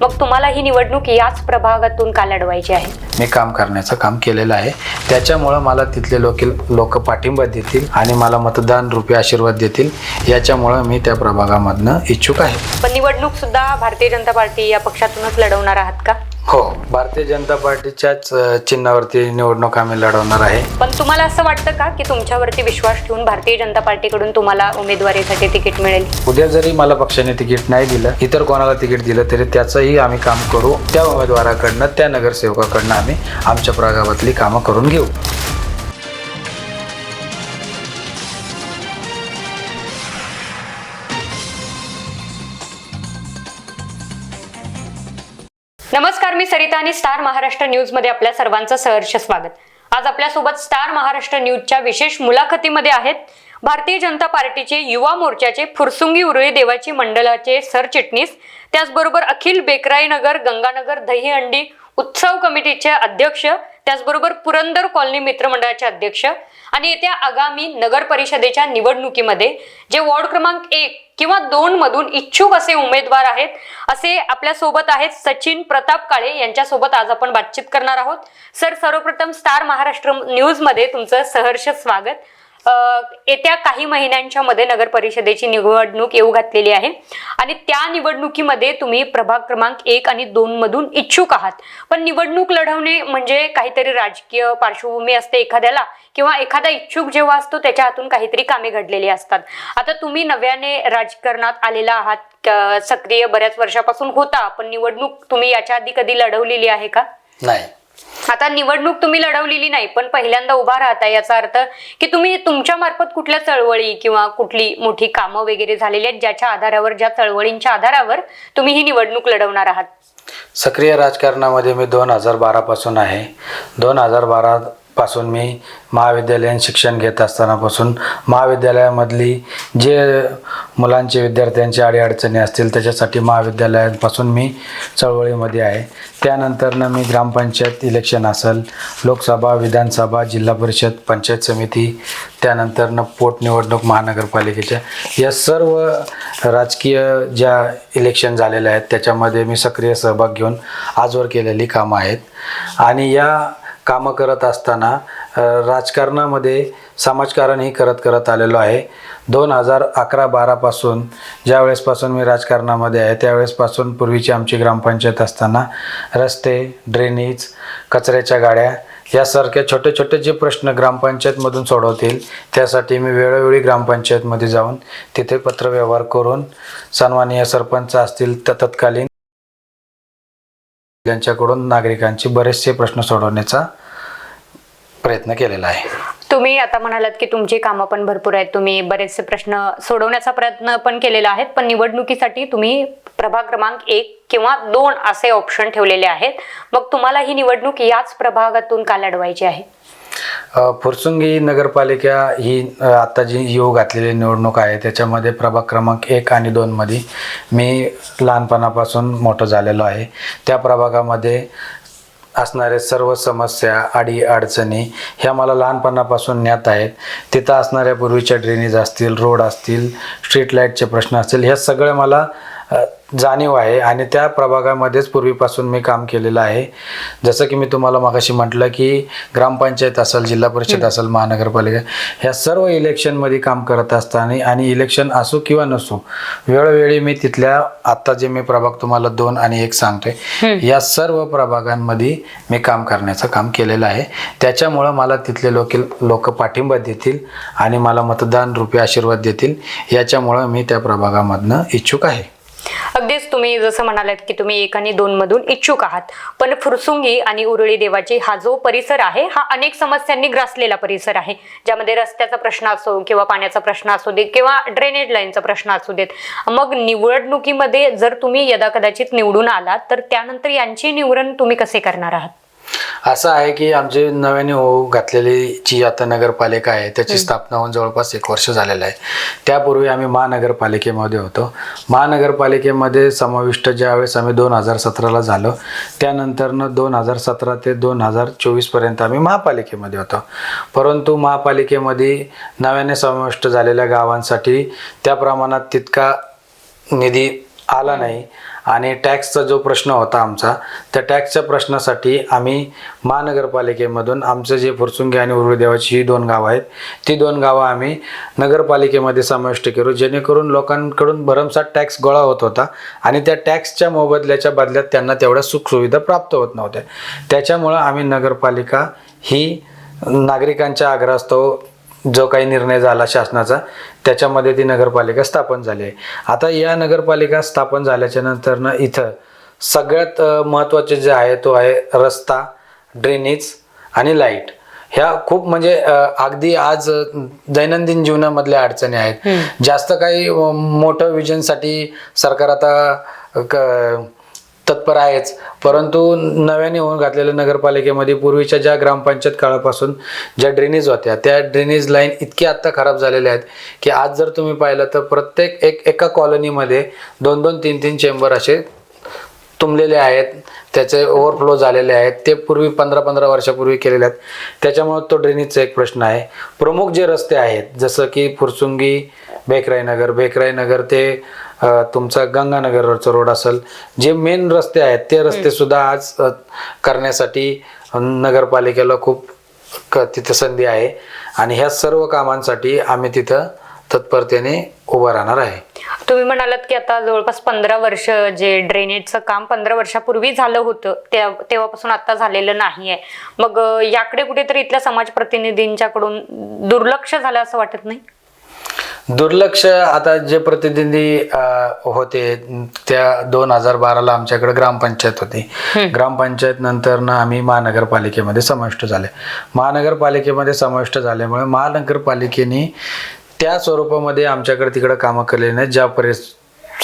मग तुम्हाला ही निवडणूक याच प्रभागातून का लढवायची आहे? मी काम करण्याचं काम केलेलं आहे. त्याच्यामुळं मला तिथले लोक लोक पाठिंबा देतील आणि मला मतदान रूपी आशीर्वाद देतील. याच्यामुळं मी त्या प्रभागामधनं इच्छुक आहे. पण निवडणूक सुद्धा भारतीय जनता पार्टी या पक्षातूनच लढवणार आहात का? हो भारतीय जनता पार्टीच्याच अ, चिन्हावरती निवडणूक आम्ही लढवणार आहे. पण तुम्हाला असं वाटतं का की तुमच्यावरती विश्वास ठेवून भारतीय जनता पार्टीकडून तुम्हाला उमेदवारीसाठी तिकीट मिळेल? उद्या जरी मला पक्षाने तिकीट नाही दिलं इतर कोणाला तिकीट दिलं तरी त्याचंही आम्ही काम करू. त्या उमेदवाराकडनं त्या नगरसेवकाकडनं आम्ही आमच्या प्रभागातली कामं करून घेऊ. आणि स्टार महाराष्ट्र न्यूजमध्ये आपल्या सर्वांचं सहर्ष स्वागत. आज आपल्यासोबत स्टार महाराष्ट्र न्यूजच्या विशेष मुलाखतीमध्ये आहेत भारतीय जनता पार्टीचे युवा मोर्चाचे फुरसुंगी उरळी देवाची मंडळाचे सरचिटणीस त्याचबरोबर अखिल बेकराईनगर गंगानगर दहीहंडी उत्सव कमिटीचे अध्यक्ष त्याचबरोबर पुरंदर कॉलनी मित्रमंडळाचे अध्यक्ष आणि येत्या आगामी नगर परिषदेच्या निवडणुकीमध्ये जे वॉर्ड क्रमांक एक किंवा दोन मधून इच्छुक असे उमेदवार आहेत असे आपल्यासोबत आहेत सचिन प्रताप काळे. यांच्यासोबत आज आपण बातचीत करणार आहोत. सर सर्वप्रथम स्टार महाराष्ट्र न्यूजमध्ये तुमचं सहर्ष स्वागत. येत्या काही महिन्यांच्या मध्ये नगर परिषदेची निवडणूक येऊ घातलेली आहे. आणि त्या निवडणुकीमध्ये तुम्ही प्रभाग क्रमांक एक आणि दोन मधून इच्छुक आहात. पण निवडणूक लढवणे म्हणजे काहीतरी राजकीय पार्श्वभूमी असते एखाद्याला किंवा एखादा इच्छुक जेव्हा असतो त्याच्या हातून काहीतरी कामे घडलेली असतात. आता तुम्ही नव्याने राजकारणात आलेला आहात. सक्रिय बऱ्याच वर्षापासून होता पण निवडणूक तुम्ही याच्या आधी कधी लढवलेली आहे का? नाही. आता निवडणूक तुम्ही लढवलेली नाही पण पहिल्यांदा उभा राहता याचा अर्थ की तुम्ही तुमच्या मार्फत कुठल्या चळवळी किंवा कुठली मोठी कामं वगैरे झालेली आहेत ज्याच्या आधारावर ज्या चळवळींच्या आधारावर तुम्ही ही निवडणूक लढवणार आहात? सक्रिय राजकारणामध्ये मी दोन हजार बारापासून आहे. दोन हजार बारा पासून मी महाविद्यालयीन शिक्षण घेत असतानापासून महाविद्यालयामधली जे मुलांचे विद्यार्थ्यांची अडीअडचणी असतील त्याच्यासाठी महाविद्यालयापासून मी चळवळीमध्ये आहे. त्यानंतरनं मी ग्रामपंचायत इलेक्शन असेल लोकसभा विधानसभा जिल्हा परिषद पंचायत समिती त्यानंतरनं पोटनिवडणूक महानगरपालिकेच्या या सर्व राजकीय ज्या इलेक्शन झालेल्या आहेत त्याच्यामध्ये मी सक्रिय सहभाग घेऊन आजवर केलेली कामं आहेत. आणि या कामं करत असताना राजकारणामध्ये समाजकारणही करत करत आलेलो आहे. दोन हजार अकरा बारापासून ज्या वेळेसपासून मी राजकारणामध्ये आहे त्यावेळेसपासून पूर्वीची आमची ग्रामपंचायत असताना रस्ते ड्रेनेज कचऱ्याच्या गाड्या यासारख्या छोटे छोटे जे प्रश्न ग्रामपंचायतमधून सोडवतील त्यासाठी मी वेळोवेळी ग्रामपंचायतमध्ये जाऊन तिथे पत्रव्यवहार करून सन्माननीय सरपंच असतील त्या तत्कालीन यांच्याकडून नागरिकांचे बरेचसे प्रश्न सोडवण्याचा प्रयत्न केलेला आहे. तुम्ही आता म्हणालात की तुमची कामं पण भरपूर आहेत. तुम्ही बरेचसे प्रश्न सोडवण्याचा प्रयत्न पण केलेला आहे पण निवडणुकीसाठी तुम्ही प्रभाग क्रमांक एक किंवा दोन असे ऑप्शन ठेवलेले आहेत. मग तुम्हाला ही निवडणूक याच प्रभागातून का लढवायची आहे? फुरसुंगी नगरपालिका ही आत्ता जी येऊ घातलेली निवडणूक आहे त्याच्यामध्ये प्रभाग क्रमांक एक आणि दोनमध्ये मी लहानपणापासून मोठं झालेलो आहे. त्या प्रभागामध्ये असणारे सर्व समस्या अडी अडचणी ह्या मला लहानपणापासून ज्ञात आहेत. तिथं असणाऱ्या पूर्वीच्या ड्रेनेज असतील रोड असतील स्ट्रीट लाईटचे प्रश्न असतील ह्या सगळ्या मला जाणीव आहे आणि त्या प्रभागामध्येच पूर्वीपासून मी काम केलेलं आहे. जसं की मी तुम्हाला मागाशी म्हटलं की ग्रामपंचायत असेल जिल्हा परिषद असेल महानगरपालिका ह्या सर्व इलेक्शनमध्ये काम करत असताना आणि इलेक्शन असो किंवा नसो वेळोवेळी मी तिथल्या आत्ता जे मी प्रभाग तुम्हाला दोन आणि एक सांगतोय या सर्व प्रभागांमध्ये मी काम करण्याचं काम केलेलं आहे. त्याच्यामुळं मला तिथले लोक लोक पाठिंबा देतील आणि मला मतदान रूपी आशीर्वाद देतील. याच्यामुळं मी त्या प्रभागामधनं इच्छुक आहे. अगदीच तुम्ही जसं म्हणालात की तुम्ही एक आणि दोन मधून इच्छुक आहात पण फुरसुंगी आणि उरळी देवाची हा जो परिसर आहे हा अनेक समस्यांनी ग्रासलेला परिसर आहे ज्यामध्ये रस्त्याचा प्रश्न असो किंवा पाण्याचा प्रश्न असू दे किंवा ड्रेनेज लाईनचा प्रश्न असू देत. मग निवडणुकीमध्ये जर तुम्ही यदा कदाचित निवडून आलात तर त्यानंतर यांची निवडण तुम्ही कसे करणार आहात? असं आहे की आमची नव्याने होऊ घातलेली जी आता नगरपालिका आहे त्याची स्थापना होऊन जवळपास एक वर्ष झालेलं आहे. त्यापूर्वी आम्ही महानगरपालिकेमध्ये होतो. महानगरपालिकेमध्ये समाविष्ट ज्यावेळेस आम्ही दोन हजार सतराला झालो त्यानंतरनं दोन हजार सतरा ते दोन हजार चोवीसपर्यंत आम्ही महापालिकेमध्ये होतो. परंतु महापालिकेमध्ये नव्याने समाविष्ट झालेल्या गावांसाठी त्या प्रमाणात तितका निधी आला नाही. आणि टॅक्सचा जो प्रश्न होता आमचा त्या टॅक्सच्या प्रश्नासाठी आम्ही महानगरपालिकेमधून आमचं जे फुरसुंगी आणि उरुळदेवाची ही दोन गावं आहेत ती दोन गावं आम्ही नगरपालिकेमध्ये समाविष्ट करू जेणेकरून लोकांकडून भरमसाठ टॅक्स गोळा होत होता आणि त्या टॅक्सच्या मोबदल्याच्या बदल्यात त्यांना तेवढ्या सुखसुविधा प्राप्त होत नव्हत्या. त्याच्यामुळं आम्ही नगरपालिका ही नागरिकांच्या आग्रहास्तव जो काही निर्णय झाला शासनाचा त्याच्यामध्ये ती नगरपालिका स्थापन झाली आहे. आता या नगरपालिका स्थापन झाल्याच्या नंतरनं इथं सगळ्यात महत्त्वाचे जे आहे तो आहे रस्ता ड्रेनेज आणि लाइट ह्या खूप म्हणजे अगदी आज दैनंदिन जीवनामधल्या अडचणी आहेत. जास्त काही मोठं विजनसाठी सरकार आता तत्पर आहेच. परंतु नव्याने होऊन घातलेल्या नगरपालिकेमध्ये पूर्वीच्या ज्या ग्रामपंचायत काळापासून ज्या ड्रेनेज होत्या त्या ड्रेनेज लाईन इतकी आत्ता खराब झालेल्या आहेत की आज जर तुम्ही पाहिलं तर प्रत्येक एक एका कॉलनीमध्ये दोन दोन तीन तीन चेंबर असे तुंबलेले आहेत त्याचे ओव्हरफ्लो झालेले आहेत ते पूर्वी पंधरा पंधरा वर्षापूर्वी केलेले आहेत. त्याच्यामुळे तो ड्रेनेजचा एक प्रश्न आहे. प्रमुख जे रस्ते आहेत जसं की फुरसुंगी बेकराई नगर बेकराई नगर ते तुमचा गंगानगरवरचा रोड असेल जे मेन रस्ते आहेत ते रस्ते सुद्धा आज करण्यासाठी नगरपालिकेला खूप क तिथं संधी आहे. आणि ह्या सर्व कामांसाठी आम्ही तिथं तत्परतेने उभं राहणार आहे. तुम्ही म्हणालात की आता जवळपास पंधरा वर्ष जे ड्रेनेजचं काम पंधरा वर्षापूर्वी झालं होतं त्या तेव्हापासून आता झालेलं नाहीये. मग अं, याकडे कुठेतरी इथल्या समाज प्रतिनिधींच्याकडून दुर्लक्ष झालं असं वाटत नाही? दुर्लक्ष आता जे प्रतिनिधी होते त्या दोन हजार बाराला आमच्याकडे ग्रामपंचायत होती. ग्रामपंचायत नंतर ना आम्ही महानगरपालिकेमध्ये समाविष्ट झाले. महानगरपालिकेमध्ये समाविष्ट झाल्यामुळे महानगरपालिकेने त्या स्वरूपामध्ये आमच्याकडे तिकडे कामं केलेली नाही ज्या परि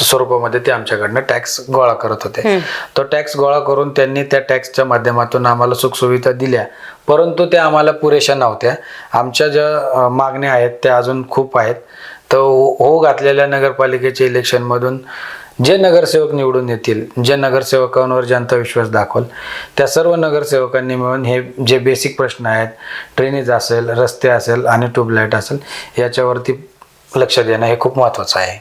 स्वरूपामध्ये ते आमच्याकडनं टॅक्स गोळा करत होते. तो टॅक्स गोळा करून त्यांनी त्या टॅक्सच्या माध्यमातून आम्हाला सुखसुविधा दिल्या. परंतु त्या आम्हाला पुरेशा नव्हत्या. आमच्या ज्या मागण्या आहेत त्या अजून खूप आहेत. तर हो हो घातलेल्या नगरपालिकेच्या इलेक्शनमधून जे नगरसेवक निवडून येतील जे नगरसेवकांवर जनता विश्वास दाखवल त्या सर्व नगरसेवकांनी मिळून हे जे बेसिक प्रश्न आहेत ड्रेनेज असेल रस्ते असेल आणि ट्यूबलाईट असेल याच्यावरती लक्ष देणं हे खूप महत्त्वाचं आहे.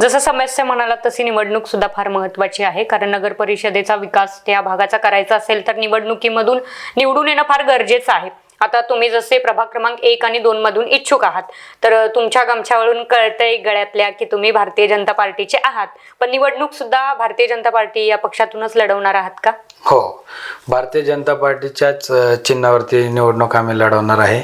जसं समस्या म्हणाला तशी निवडणूक सुद्धा फार महत्वाची आहे कारण नगर परिषदेचा विकास त्या भागाचा करायचा असेल तर निवडणुकीमधून निवडून येणं फार गरजेचं आहे. आता तुम्ही जसे प्रभाग क्रमांक एक आणि दोन मधून इच्छुक आहात तर तुमच्या गमछावरून कळतंय गळ्यातल्या की तुम्ही भारतीय जनता पार्टीचे आहात. पण निवडणूक सुद्धा भारतीय जनता पार्टी या पक्षातूनच लढवणार आहात का? हो. भारतीय जनता पार्टीच्याच चिन्हावरती निवडणूक आम्ही लढवणार आहे.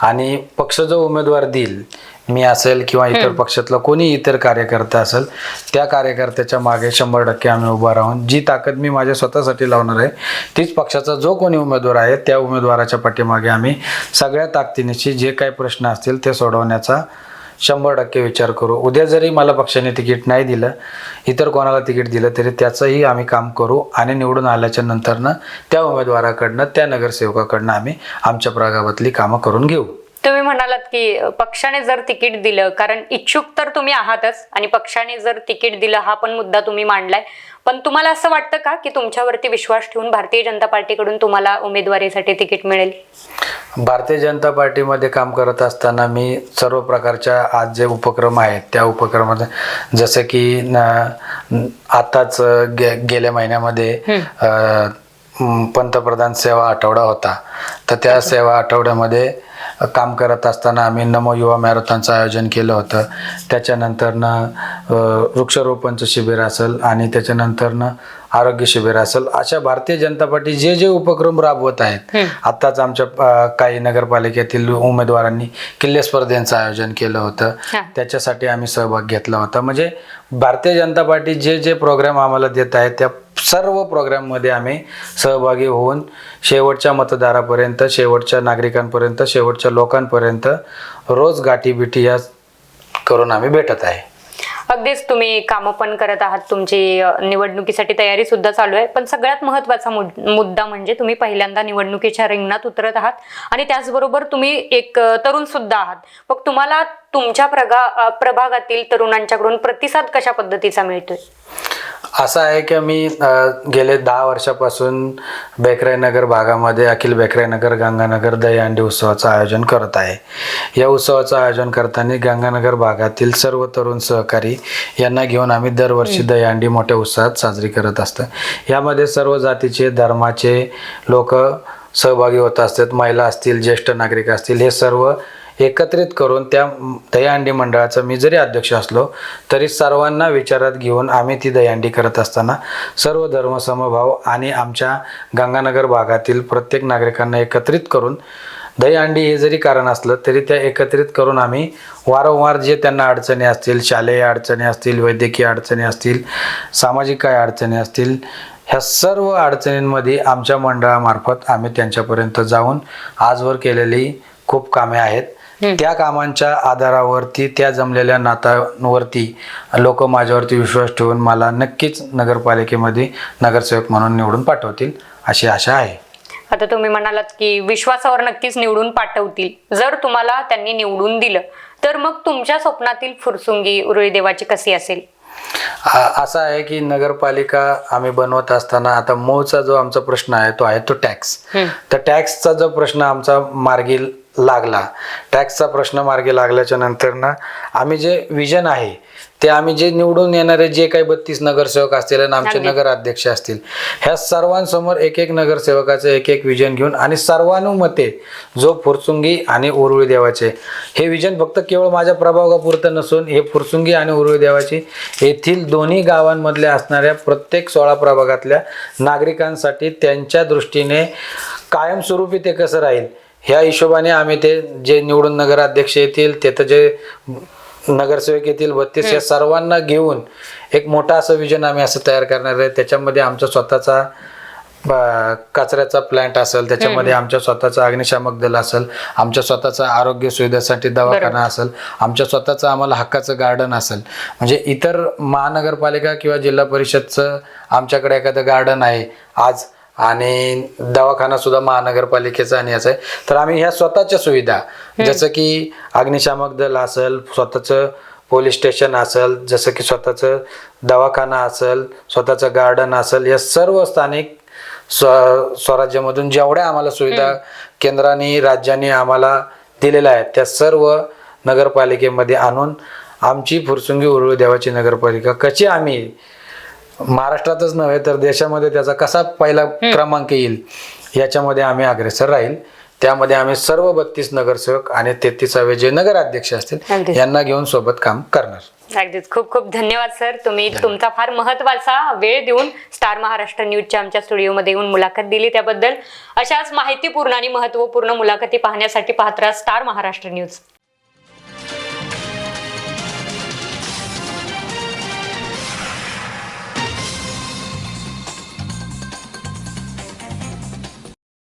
आणि पक्ष जो उमेदवार देईल मी असेल किंवा इतर पक्षातला कोणी इतर कार्यकर्ता असेल त्या कार्यकर्त्याच्या मागे शंभर टक्के आम्ही उभा राहून जी ताकद मी माझ्या स्वतःसाठी लावणार आहे तीच पक्षाचा जो कोणी उमेदवार आहे त्या उमेदवाराच्या पाठीमागे आम्ही सगळ्या ताकदीनिशी जे काही प्रश्न असतील ते सोडवण्याचा शंभर टक्के विचार करू. उद्या जरी मला पक्षाने तिकीट नाही दिलं इतर कोणाला तिकीट दिलं तरी त्याचंही आम्ही काम करू आणि निवडून आल्याच्या नंतरनं त्या उमेदवाराकडनं त्या नगरसेवकाकडनं आम्ही आमच्या प्रभागातली कामं करून घेऊ. तुम्ही म्हणालात की पक्षाने जर तिकीट दिलं कारण इच्छुक तर तुम्ही आहातच आणि पक्षाने जर तिकीट दिलं हा पण मुद्दा तुम्ही मांडलाय. पण तुम्हाला असं वाटतं का की तुमच्यावरती विश्वास ठेवून भारतीय जनता पार्टीकडून तुम्हाला उमेदवारीसाठी तिकीट मिळेल? भारतीय जनता पार्टीमध्ये काम करत असताना मी सर्व प्रकारच्या आज जे उपक्रम आहेत त्या उपक्रमात जसं की आताच गे गेल्या महिन्यामध्ये पंतप्रधान सेवा आठवडा होता. तर त्या सेवा आठवड्यामध्ये काम करत असताना आम्ही नमो युवा मॅरेथॉनचं आयोजन केलं होतं. त्याच्यानंतरनं वृक्षारोपणचं शिबिर असेल आणि त्याच्यानंतरनं आरोग्य शिबिर असेल अशा भारतीय जनता पार्टी जे जे उपक्रम राबवत आहेत आत्ताच आमच्या काही नगरपालिकेतील उमेदवारांनी किल्ले स्पर्धेचं आयोजन केलं होतं. त्याच्यासाठी आम्ही सहभाग घेतला होता. म्हणजे भारतीय जनता पार्टी जे जे प्रोग्राम आम्हाला देत आहे त्या सर्व प्रोग्राममध्ये आम्ही सहभागी होऊन शेवटच्या मतदारापर्यंत शेवटच्या नागरिकांपर्यंत शेवटच्या लोकांपर्यंत रोज गाठीबिठी या करून आम्ही भेटत आहे. अगदीच तुम्ही कामं पण करत आहात तुमची निवडणुकीसाठी तयारी सुद्धा चालू आहे. पण सगळ्यात महत्त्वाचा मुद- मुद्दा म्हणजे तुम्ही पहिल्यांदा निवडणुकीच्या रिंगणात उतरत आहात आणि त्याचबरोबर तुम्ही एक तरुण सुद्धा आहात. मग तुम्हाला तुमच्या प्रगा प्रभागातील तरुणांच्याकडून प्रतिसाद कशा पद्धतीचा मिळतोय? असं आहे की मी गेले दहा वर्षापासून बेकराई नगर भागामध्ये अखिल बेकराई नगर गंगानगर दहीहंडी उत्सवाचं आयोजन करत आहे. या उत्सवाचं आयोजन करताना गंगानगर भागातील सर्व तरुण सहकारी यांना घेऊन आम्ही दरवर्षी दहीहंडी मोठ्या उत्साहात साजरी करत असतं. यामध्ये सर्व जातीचे धर्माचे लोक सहभागी होत असतात. महिला असतील ज्येष्ठ नागरिक असतील हे सर्व एकत्रित करून त्या दहीहंडी मंडळाचं मी जरी अध्यक्ष असलो तरी सर्वांना विचारात घेऊन आम्ही ती दहीहंडी करत असताना सर्व धर्मसमभाव आणि आमच्या गंगानगर भागातील प्रत्येक नागरिकांना एकत्रित करून दहीहंडी हे जरी कारण असलं तरी त्या एकत्रित करून आम्ही वारंवार जे त्यांना अडचणी असतील शालेय अडचणी असतील वैद्यकीय अडचणी असतील सामाजिक काय अडचणी असतील ह्या सर्व अडचणींमध्ये आमच्या मंडळामार्फत आम्ही त्यांच्यापर्यंत जाऊन आजवर केलेली खूप कामे आहेत. त्या कामांच्या आधारावरती त्या जमलेल्या नात्यांवरती लोक माझ्यावरती विश्वास ठेवून मला नक्कीच नगरपालिकेमध्ये नगरसेवक म्हणून निवडून पाठवतील अशी आशा आहे. आता तुम्ही म्हणालात की विश्वासावर नक्कीच निवडून पाठवतील. जर तुम्हाला त्यांनी निवडून दिलं तर मग तुमच्या स्वप्नातील फुरसुंगी उरळी देवाची कशी असेल? असं आहे की नगरपालिका आम्ही बनवत असताना आता मूळचा जो आमचा प्रश्न आहे तो आहे तो टॅक्स. तर टॅक्सचा जो प्रश्न आमचा मार्गी लागला टॅक्सचा प्रश्न मार्गी लागल्याच्या नंतर ना आम्ही जे विजन आहे ते आम्ही जे निवडून येणारे जे काही बत्तीस नगरसेवक असतील आणि आमचे. नगराध्यक्ष असतील ह्या सर्वांसमोर एक एक नगरसेवकाचं एक एक विजन घेऊन आणि सर्वानुमते जो फुरसुंगी आणि उरुळी देवाचे हे विजन फक्त केवळ माझ्या प्रभागापुरतं नसून हे फुरसुंगी आणि उरुळी देवाची येथील दोन्ही गावांमधल्या असणाऱ्या प्रत्येक सोळा प्रभागातल्या नागरिकांसाठी त्यांच्या दृष्टीने कायमस्वरूपी ते कसं राहील ह्या हिशोबाने आम्ही ते जे निवडून नगराध्यक्ष येतील तिथं जे नगरसेवक येतील बत्तीस या सर्वांना घेऊन एक मोठा असं विजन आम्ही असं तयार करणार आहे. त्याच्यामध्ये आमचा स्वतःचा कचऱ्याचा प्लांट असेल त्याच्यामध्ये आमच्या स्वतःचा अग्निशामक दल असेल आमच्या स्वतःचा आरोग्य सुविधेसाठी दवाखाना असेल आमच्या स्वतःचं आम्हाला हक्काचं गार्डन असेल. म्हणजे इतर महानगरपालिका किंवा जिल्हा परिषदचं आमच्याकडे एखादं गार्डन आहे. आज आणि दवाखाना सुद्धा महानगरपालिकेचा आणि याचा आहे. तर आम्ही ह्या स्वतःच्या सुविधा जसं की अग्निशामक दल असेल स्वतःचं पोलीस स्टेशन असेल जसं की स्वतःचं दवाखाना असेल स्वतःचं गार्डन असेल या सर्व स्थानिक स्व स्वराज्यामधून जेवढ्या आम्हाला सुविधा केंद्राने राज्याने आम्हाला दिलेल्या आहेत त्या सर्व नगरपालिकेमध्ये आणून आमची फुरसुंगी उरुळी देवाची नगरपालिका कशी आम्ही महाराष्ट्रातच नव्हे तर देशामध्ये त्याचा कसा पहिला क्रमांक येईल याच्यामध्ये आम्ही अग्रेसर राहील. त्यामध्ये आम्ही सर्व बत्तीस नगरसेवक आणि तेहतीसावे जे नगराध्यक्ष असतील. यांना घेऊन सोबत काम करणार. अगदीच. खूप खूप धन्यवाद सर. तुम्ही तुमचा फार महत्त्वाचा वेळ देऊन स्टार महाराष्ट्र न्यूजच्या आमच्या स्टुडिओमध्ये येऊन मुलाखत दिली त्याबद्दल. अशाच माहितीपूर्ण आणि महत्त्वपूर्ण मुलाखती पाहण्यासाठी पाहत राहा स्टार महाराष्ट्र न्यूज.